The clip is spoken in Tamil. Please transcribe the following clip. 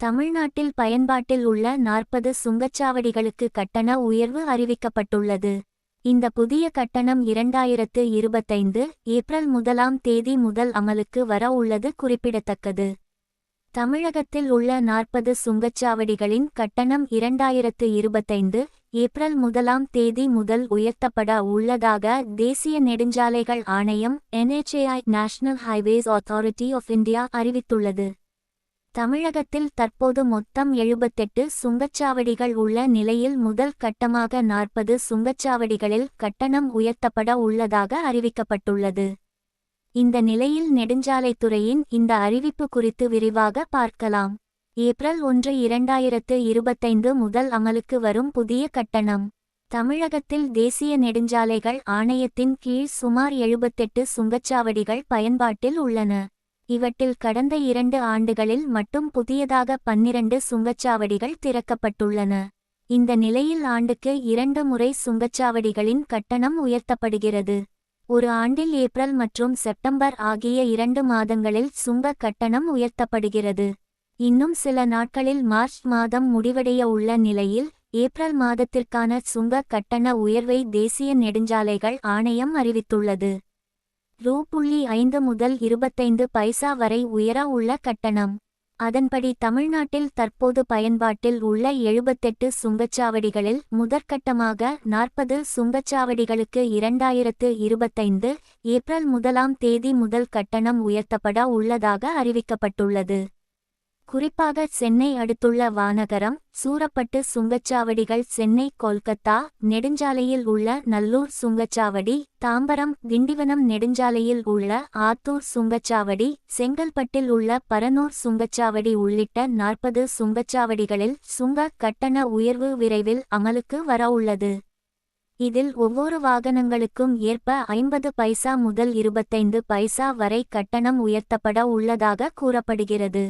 தமிழ்நாட்டில் பயன்பாட்டில் உள்ள நாற்பது சுங்கச்சாவடிகளுக்கு கட்டண உயர்வு அறிவிக்கப்பட்டுள்ளது. இந்த புதிய கட்டணம் இரண்டாயிரத்து இருபத்தைந்து ஏப்ரல் முதலாம் தேதி முதல் அமலுக்கு வர உள்ளது குறிப்பிடத்தக்கது. தமிழகத்தில் உள்ள நாற்பது சுங்கச்சாவடிகளின் கட்டணம் இரண்டாயிரத்து இருபத்தைந்து ஏப்ரல் முதலாம் தேதி முதல் உயர்த்தப்பட உள்ளதாக தேசிய நெடுஞ்சாலைகள் ஆணையம் NHAI National Highways Authority of India அறிவித்துள்ளது. தமிழகத்தில் தற்போது மொத்தம் எழுபத்தெட்டு சுங்கச்சாவடிகள் உள்ள நிலையில் முதல் கட்டமாக நாற்பது சுங்கச்சாவடிகளில் கட்டணம் உயர்த்தப்பட உள்ளதாக அறிவிக்கப்பட்டுள்ளது. இந்த நிலையில் நெடுஞ்சாலைத்துறையின் இந்த அறிவிப்பு குறித்து விரிவாக பார்க்கலாம். ஏப்ரல் ஒன்று இரண்டாயிரத்து இருபத்தைந்து முதல் அமலுக்கு வரும் புதிய கட்டணம். தமிழகத்தில் தேசிய நெடுஞ்சாலைகள் ஆணையத்தின் கீழ் சுமார் எழுபத்தெட்டு சுங்கச்சாவடிகள் பயன்பாட்டில் உள்ளன. இவற்றில் கடந்த இரண்டு ஆண்டுகளில் மட்டும் புதியதாக பன்னிரண்டு சுங்கச்சாவடிகள் திறக்கப்பட்டுள்ளன. இந்த நிலையில் ஆண்டுக்கு இரண்டு முறை சுங்கச்சாவடிகளின் கட்டணம் உயர்த்தப்படுகிறது. ஒரு ஆண்டில் ஏப்ரல் மற்றும் செப்டம்பர் ஆகிய இரண்டு மாதங்களில் சுங்க கட்டணம் உயர்த்தப்படுகிறது. இன்னும் சில நாட்களில் மார்ச் மாதம் முடிவடைய உள்ள நிலையில் ஏப்ரல் மாதத்திற்கான சுங்க கட்டண உயர்வை தேசிய நெடுஞ்சாலைகள் ஆணையம் அறிவித்துள்ளது. ரூ. புள்ளி ஐந்து முதல் இருபத்தைந்து பைசா வரை உயர உள்ள கட்டணம். அதன்படி தமிழ்நாட்டில் தற்போது பயன்பாட்டில் உள்ள எழுபத்தெட்டு சுங்கச்சாவடிகளில் முதற்கட்டமாக நாற்பது சுங்கச்சாவடிகளுக்கு இரண்டாயிரத்து இருபத்தைந்து ஏப்ரல் முதலாம் தேதி முதல் கட்டணம் உயர்த்தப்பட உள்ளதாக அறிவிக்கப்பட்டுள்ளது. குறிப்பாக சென்னை அடுத்துள்ள வானகரம் சூரப்பட்டு சுங்கச்சாவடிகள் சென்னை கொல்கத்தா நெடுஞ்சாலையில் உள்ள நல்லூர் சுங்கச்சாவடி தாம்பரம் திண்டிவனம் நெடுஞ்சாலையில் உள்ள ஆத்தூர் சுங்கச்சாவடி செங்கல்பட்டில் உள்ள பரனூர் சுங்கச்சாவடி உள்ளிட்ட நாற்பது சுங்கச்சாவடிகளில் சுங்க கட்டண உயர்வு விரைவில் அமலுக்கு வரவுள்ளது இதில் ஒவ்வொரு வாகனங்களுக்கும் ஏற்ப ஐம்பது பைசா முதல் இருபத்தைந்து பைசா வரை கட்டணம் உயர்த்தப்பட உள்ளதாக கூறப்படுகிறது.